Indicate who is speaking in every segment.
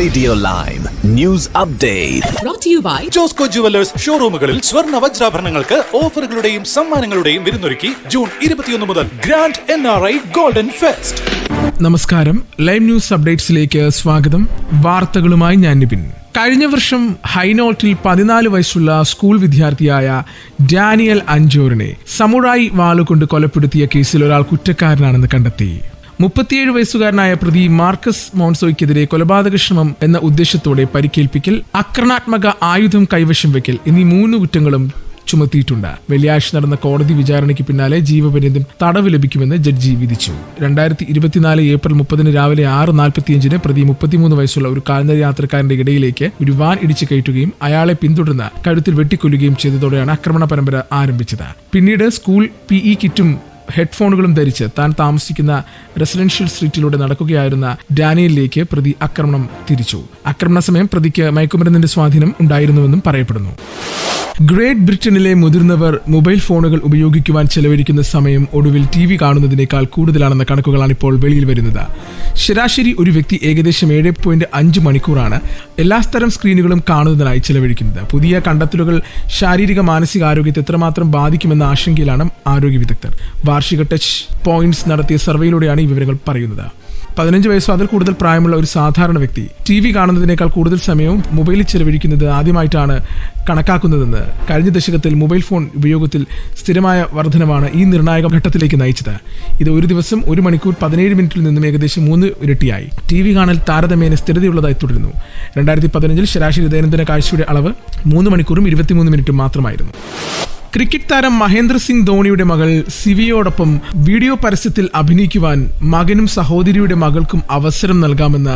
Speaker 1: Radio live news update
Speaker 2: brought to you by
Speaker 3: Josco jewellers ഷോറൂമുകളിൽ സ്വർണ വജ്രാഭരണങ്ങൾക്ക് ഓഫറുകളുടെയും സമ്മാനങ്ങളുടെയും വിരുന്നൊരുക്കി ജൂൺ ഇരുപത്തിയൊന്ന് മുതൽ grand N R I golden fest.
Speaker 4: നമസ്കാരം. ലൈവ് ന്യൂസ് അപ്ഡേറ്റ്സിലേക്ക് സ്വാഗതം. വാർത്തകളുമായി ഞാൻ നിപിൻ. കഴിഞ്ഞ വർഷം ഹൈനോട്ടിൽ പതിനാല് വയസ്സുള്ള സ്കൂൾ വിദ്യാർത്ഥിയായ ഡാനിയൽ അഞ്ചോറിനെ സമുറായി വാളുകൊണ്ട് കൊലപ്പെടുത്തിയ കേസിൽ ഒരാൾ കുറ്റക്കാരനാണെന്ന് കണ്ടെത്തി. മുപ്പത്തിയേഴ് വയസ്സുകാരനായ പ്രതി മാർക്കസ് മോൺസോയ്ക്കെതിരെ കൊലപാതക ശ്രമം എന്ന ഉദ്ദേശത്തോടെ പരിക്കേൽപ്പിക്കൽ ആക്രമണാത്മക ആയുധം കൈവശം വെക്കൽ എന്നീ മൂന്ന് കുറ്റങ്ങളും ചുമത്തിയിട്ടുണ്ട്. വെള്ളിയാഴ്ച നടന്ന കോടതി വിചാരണയ്ക്ക് പിന്നാലെ ജീവപര്യന്തം തടവ് ലഭിക്കുമെന്ന് ജഡ്ജി വിധിച്ചു. രണ്ടായിരത്തി ഇരുപത്തിനാല് ഏപ്രിൽ മുപ്പതിന് രാവിലെ ആറ് നാൽപ്പത്തിയഞ്ചിന് പ്രതി മുപ്പത്തിമൂന്ന് വയസ്സുള്ള ഒരു കാൽനട യാത്രക്കാരന്റെ ഇടയിലേക്ക് ഒരു വാൻ ഇടിച്ചു കയറ്റുകയും അയാളെ പിന്തുടർന്ന് കഴുത്തിൽ വെട്ടിക്കൊല്ലുകയും ചെയ്തതോടെയാണ് ആക്രമണ പരമ്പര ആരംഭിച്ചത്. പിന്നീട് സ്കൂൾ പിഇ കിറ്റും ഹെഡ്ഫോണുകളും ധരിച്ച് താൻ താമസിക്കുന്ന റെസിഡൻഷ്യൽ സ്ട്രീറ്റിലൂടെ നടക്കുകയായിരുന്ന ഡാനിയലിലേക്ക് പ്രതി ആക്രമണം തിരിച്ചു. ആക്രമണ സമയം പ്രതിക്ക് മയക്കുമരുന്നിന്റെ സ്വാധീനം ഉണ്ടായിരുന്നുവെന്നും പറയപ്പെടുന്നു. ഗ്രേറ്റ് ബ്രിട്ടനിലെ മുതിർന്നവർ മൊബൈൽ ഫോണുകൾ ഉപയോഗിക്കുവാൻ ചെലവഴിക്കുന്ന സമയം ഒടുവിൽ ടി വി കാണുന്നതിനേക്കാൾ കൂടുതലാണെന്ന കണക്കുകളാണ് ഇപ്പോൾ വെളിയിൽ വരുന്നത്. ശരാശരി ഒരു വ്യക്തി ഏകദേശം ഏഴ് പോയിന്റ് അഞ്ച് മണിക്കൂറാണ് എല്ലാ തരം സ്ക്രീനുകളും കാണുന്നതിനായി ചെലവഴിക്കുന്നത്. പുതിയ കണ്ടെത്തലുകൾ ശാരീരിക മാനസിക ആരോഗ്യത്തെ എത്രമാത്രം ബാധിക്കുമെന്ന ആശങ്കയിലാണ് ആരോഗ്യ വിദഗ്ധർ. വാർഷിക ടച്ച് പോയിന്റ്സ് നടത്തിയ സർവേയിലൂടെയാണ് ഈ വിവരങ്ങൾ പറയുന്നത്. പതിനഞ്ച് വയസ്സോ അതിൽ കൂടുതൽ പ്രായമുള്ള ഒരു സാധാരണ വ്യക്തി. ടി വി കാണുന്നതിനേക്കാൾ കൂടുതൽ സമയവും മൊബൈലിൽ ചെലവഴിക്കുന്നത് ആദ്യമായിട്ടാണ് കണക്കാക്കുന്നതെന്ന് കഴിഞ്ഞ ദശകത്തിൽ മൊബൈൽ ഫോൺ ഉപയോഗത്തിൽ സ്ഥിരമായ വർധനമാണ് ഈ നിർണായക ഘട്ടത്തിലേക്ക് നയിച്ചത്. ഇത് ഒരു ദിവസം ഒരു മണിക്കൂർ പതിനേഴ് മിനിറ്റിൽ നിന്നും ഏകദേശം മൂന്ന് ഇരട്ടിയായി. ടി വി കാണൽ താരതമ്യേന സ്ഥിരതയുള്ളതായി തുടരുന്നു. രണ്ടായിരത്തി പതിനഞ്ചിൽ ശരാശരി ദൈനംദിന കാഴ്ചയുടെ അളവ് മൂന്ന് മണിക്കൂറും ഇരുപത്തിമൂന്ന് മിനിറ്റും മാത്രമായിരുന്നു. ക്രിക്കറ്റ് താരം മഹേന്ദ്ര സിംഗ് ധോണിയുടെ മകൾ സിവിയോടൊപ്പം വീഡിയോ പരസ്യത്തിൽ അഭിനയിക്കുവാൻ മകനും സഹോദരിയുടെ മകൾക്കും അവസരം നൽകാമെന്ന്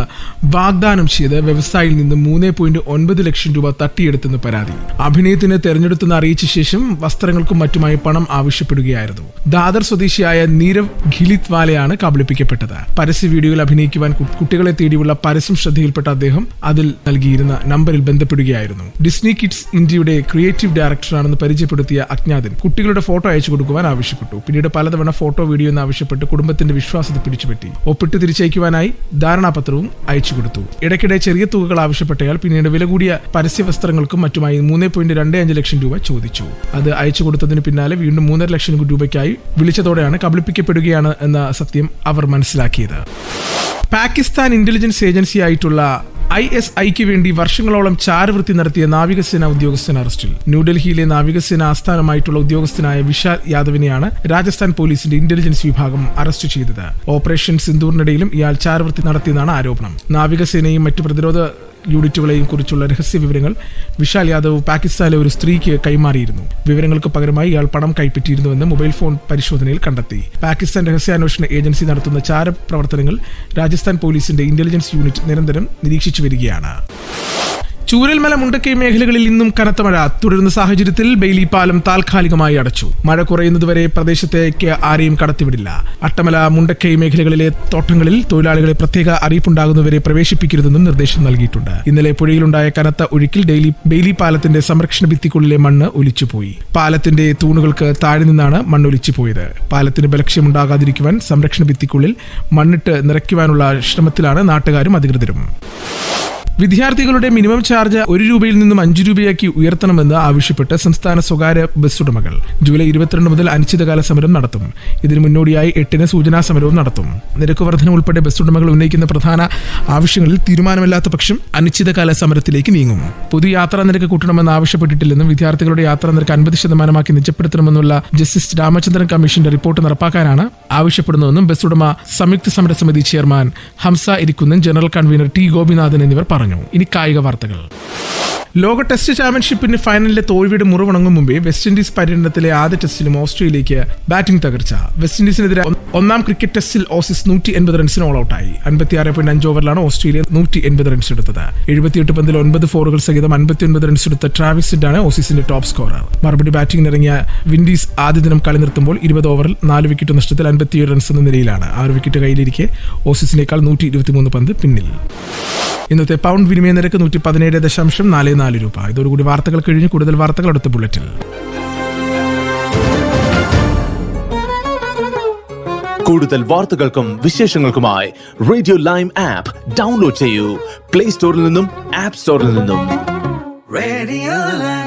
Speaker 4: വാഗ്ദാനം ചെയ്ത് വ്യവസായിയിൽ നിന്ന് മൂന്ന് പോയിന്റ് ഒൻപത് ലക്ഷം രൂപ തട്ടിയെടുത്തെന്ന് പരാതി. അഭിനയത്തിന് തെരഞ്ഞെടുത്തെന്ന് അറിയിച്ച ശേഷം വസ്ത്രങ്ങൾക്കും മറ്റുമായി പണം ആവശ്യപ്പെടുകയായിരുന്നു. ദാദർ സ്വദേശിയായ നീരവ് ഖിലിത് വാലയാണ് കബളിപ്പിക്കപ്പെട്ടത്. പരസ്യ വീഡിയോയിൽ അഭിനയിക്കുവാൻ കുട്ടികളെ തേടിയുള്ള പരസ്യം ശ്രദ്ധയിൽപ്പെട്ട അദ്ദേഹം അതിൽ നൽകിയിരുന്ന നമ്പറിൽ ബന്ധപ്പെടുകയായിരുന്നു. ഡിസ്നി കിഡ്സ് ഇന്ത്യയുടെ ക്രിയേറ്റീവ് ഡയറക്ടറാണെന്ന് പരിചയപ്പെടുത്തിയ അജ്ഞാതൻ. കുട്ടികളുടെ ഫോട്ടോ അയച്ചു കൊടുക്കുവാൻ ആവശ്യപ്പെട്ടു. പിന്നീട് പലതവണ ഫോട്ടോ വീഡിയോ എന്ന് ആവശ്യപ്പെട്ട് കുടുംബത്തിന്റെ വിശ്വാസത്തെ പിടിച്ചുപറ്റി. ഒപ്പിട്ട് തിരിച്ചയക്കുവാനായി ധാരണാപത്രവും അയച്ചു കൊടുത്തു. ഇടയ്ക്കിടെ ചെറിയ തുകകൾ ആവശ്യപ്പെട്ടയാൾ പിന്നീട് വില കൂടിയ പരസ്യ വസ്ത്രങ്ങൾക്കും മറ്റുമായി മൂന്ന് പോയിന്റ് രണ്ട് അഞ്ച് ലക്ഷം രൂപ ചോദിച്ചു. അത് അയച്ചു കൊടുത്തതിന് പിന്നാലെ വീണ്ടും മൂന്നര ലക്ഷം രൂപയ്ക്കായി വിളിച്ചതോടെയാണ് കബളിപ്പിക്കപ്പെടുകയാണ് എന്ന സത്യം അവർ മനസ്സിലാക്കിയത്. പാകിസ്ഥാൻ ഇന്റലിജൻസ് ഏജൻസിയായിട്ടുള്ള ഐ എസ് ഐക്ക് വേണ്ടി വർഷങ്ങളോളം ചാരവൃത്തി നടത്തിയ നാവികസേന ഉദ്യോഗസ്ഥൻ അറസ്റ്റിൽ. ന്യൂഡൽഹിയിലെ നാവികസേന ആസ്ഥാനമായിട്ടുള്ള ഉദ്യോഗസ്ഥനായ വിശാൽ യാദവിനെയാണ് രാജസ്ഥാൻ പോലീസിന്റെ ഇന്റലിജൻസ് വിഭാഗം അറസ്റ്റ് ചെയ്തത്. ഓപ്പറേഷൻ സിന്ദൂറിനിടയിലും ഇയാൾ ചാരവൃത്തി നടത്തിയെന്നാണ് ആരോപണം. നാവികസേനയും മറ്റ് പ്രതിരോധ യൂണിറ്റുകളെയും കുറിച്ചുള്ള രഹസ്യ വിവരങ്ങൾ വിശാൽ യാദവ് പാകിസ്ഥാനിലെ ഒരു സ്ത്രീക്ക് കൈമാറിയിരുന്നു. വിവരങ്ങൾക്ക് പകരമായി ഇയാൾ പണം കൈപ്പറ്റിയിരുന്നുവെന്ന് മൊബൈൽ ഫോൺ പരിശോധനയിൽ കണ്ടെത്തി. പാകിസ്ഥാൻ രഹസ്യാന്വേഷണ ഏജൻസി നടത്തുന്ന ചാര പ്രവർത്തനങ്ങൾ രാജസ്ഥാൻ പോലീസിന്റെ ഇന്റലിജൻസ് യൂണിറ്റ് നിരന്തരം നിരീക്ഷിച്ചു വരികയാണ്. ചൂരൽമല മുണ്ടക്കൈ മേഖലകളിൽ ഇന്നും കനത്ത മഴ. തുടരുന്ന സാഹചര്യത്തിൽ ബെയിലി പാലം താൽക്കാലികമായി അടച്ചു. മഴ കുറയുന്നതുവരെ പ്രദേശത്തേക്ക് ആരെയും കടത്തിവിടില്ല. അട്ടമല മുണ്ടക്കൈ മേഖലകളിലെ തോട്ടങ്ങളിൽ തൊഴിലാളികളെ പ്രത്യേക അറിയിപ്പുണ്ടാകുന്നവരെ പ്രവേശിപ്പിക്കരുതെന്നും നിർദ്ദേശം നൽകിയിട്ടുണ്ട്. ഇന്നലെ പുഴയിലുണ്ടായ കനത്ത ഒഴുക്കിൽ ഡെയിലി ബെയിലി പാലത്തിന്റെ സംരക്ഷണ ഭിത്തിക്കുള്ളിലെ മണ്ണ് ഒലിച്ചുപോയി. പാലത്തിന്റെ തൂണുകൾക്ക് താഴെ നിന്നാണ് മണ്ണ് ഒലിച്ചുപോയത്. പാലത്തിന് ബലക്ഷ്യമുണ്ടാകാതിരിക്കുവാൻ സംരക്ഷണ ഭിത്തിക്കുള്ളിൽ മണ്ണിട്ട് നിറയ്ക്കുവാനുള്ള ശ്രമത്തിലാണ് നാട്ടുകാരും അധികൃതരും. വിദ്യാർത്ഥികളുടെ മിനിമം ചാർജ് ഒരു രൂപയിൽ നിന്നും അഞ്ചു രൂപയാക്കി ഉയർത്തണമെന്ന് ആവശ്യപ്പെട്ട് സംസ്ഥാന സ്വകാര്യ ബസ് ഉടമകൾ ജൂലൈ ഇരുപത്തിരണ്ട് മുതൽ അനിശ്ചിതകാല സമരം നടത്തും. ഇതിന് മുന്നോടിയായി എട്ടിന് സൂചനാ സമരവും നടത്തും. നിരക്ക് വർധന ഉൾപ്പെടെ ബസ് ഉടമകൾ ഉന്നയിക്കുന്ന പ്രധാന ആവശ്യങ്ങളിൽ തീരുമാനമില്ലാത്ത പക്ഷം അനിശ്ചിതകാല സമരത്തിലേക്ക് നീങ്ങും. പൊതു യാത്രാ നിരക്ക് കൂട്ടണമെന്ന് ആവശ്യപ്പെട്ടിട്ടില്ലെന്നും വിദ്യാർത്ഥികളുടെ യാത്രാ നിരക്ക് അൻപത് ശതമാനമാക്കി നിജപ്പെടുത്തണമെന്നുള്ള ജസ്റ്റിസ് രാമചന്ദ്രൻ കമ്മീഷന്റെ റിപ്പോർട്ട് നടപ്പാക്കാനാണ് ആവശ്യപ്പെടുന്നതെന്നും ബസ് ഉടമ സംയുക്ത സമരസമിതി chairman Hamza Irikkunnan general convener T Gopinathan എന്നിവർ പറഞ്ഞു. ഇനി കായിക വാർത്തകൾ. ലോക ടെസ്റ്റ് ചാമ്പ്യൻഷിപ്പിന് ഫൈനലിലെ തോൽവിയുടെ മുറിവണങ്ങും മുമ്പേ വെസ്റ്റ് ഇൻഡീസ് പര്യടനത്തിലെ ആദ്യ ടെസ്റ്റിലും ഓസ്ട്രേലിയക്ക് ബാറ്റിംഗ് തകർച്ച. വെസ്റ്റ് ഇൻഡീസിനെതിരെ ഒന്നാം ക്രിക്കറ്റ് ടെസ്റ്റിൽ ഓസീസ് നൂറ്റി എൺപത് റൺസിന് ഓൾ ഔട്ടായി അൻപത്തിയാറ് പോയിന്റ് അഞ്ച് ഓവറിലാണ് ഓസ്ട്രേലിയ നൂറ്റി എൺപത് റൺസ് എടുത്തത്. എഴുപത്തിയെട്ട് പന്തിൽ ഒൻപത് ഫോറുകൾ സഹിതം അൻപത്തിയൊൻപത് റൺസ് എടുത്ത ആണ് ഓസീസിന്റെ ടോപ്പ് സ്കോറർ മറുപടി ബാറ്റിംഗിനിറങ്ങിയ വിൻഡീസ് ആദ്യ ദിനം കളി നിർത്തുമ്പോൾ ഇരുപത് ഓവറിൽ നാല് വിക്കറ്റ് നഷ്ടത്തിൽ അൻപത്തിയേഴ് റൺസ് എന്ന നിലയിലാണ്. ആറ് വിക്കറ്റ് കയ്യിലിരിക്കെ ഓസീസിനേക്കാൾ നൂറ്റി ഇരുപത്തിമൂന്ന് പന്ത് പിന്നിൽ. ഇന്നത്തെ പൗണ്ട് വിനിമയ നിരക്ക് നൂറ്റി പതിനേഴ് ദശാംശം നാല് നാല് രൂപ. ഇതോടുകൂടി വാർത്തകൾ കഴിഞ്ഞ് കൂടുതൽ വാർത്തകൾ അടുത്ത ബുള്ളറ്റിൽ.
Speaker 1: കൂടുതൽ വാർത്തകൾക്കും വിശേഷങ്ങൾക്കുമായി റേഡിയോ ലൈം ആപ്പ് ഡൗൺലോഡ് ചെയ്യൂ. പ്ലേ സ്റ്റോറിൽ നിന്നും ആപ്പ് സ്റ്റോറിൽ നിന്നും.
Speaker 2: Radio Lime.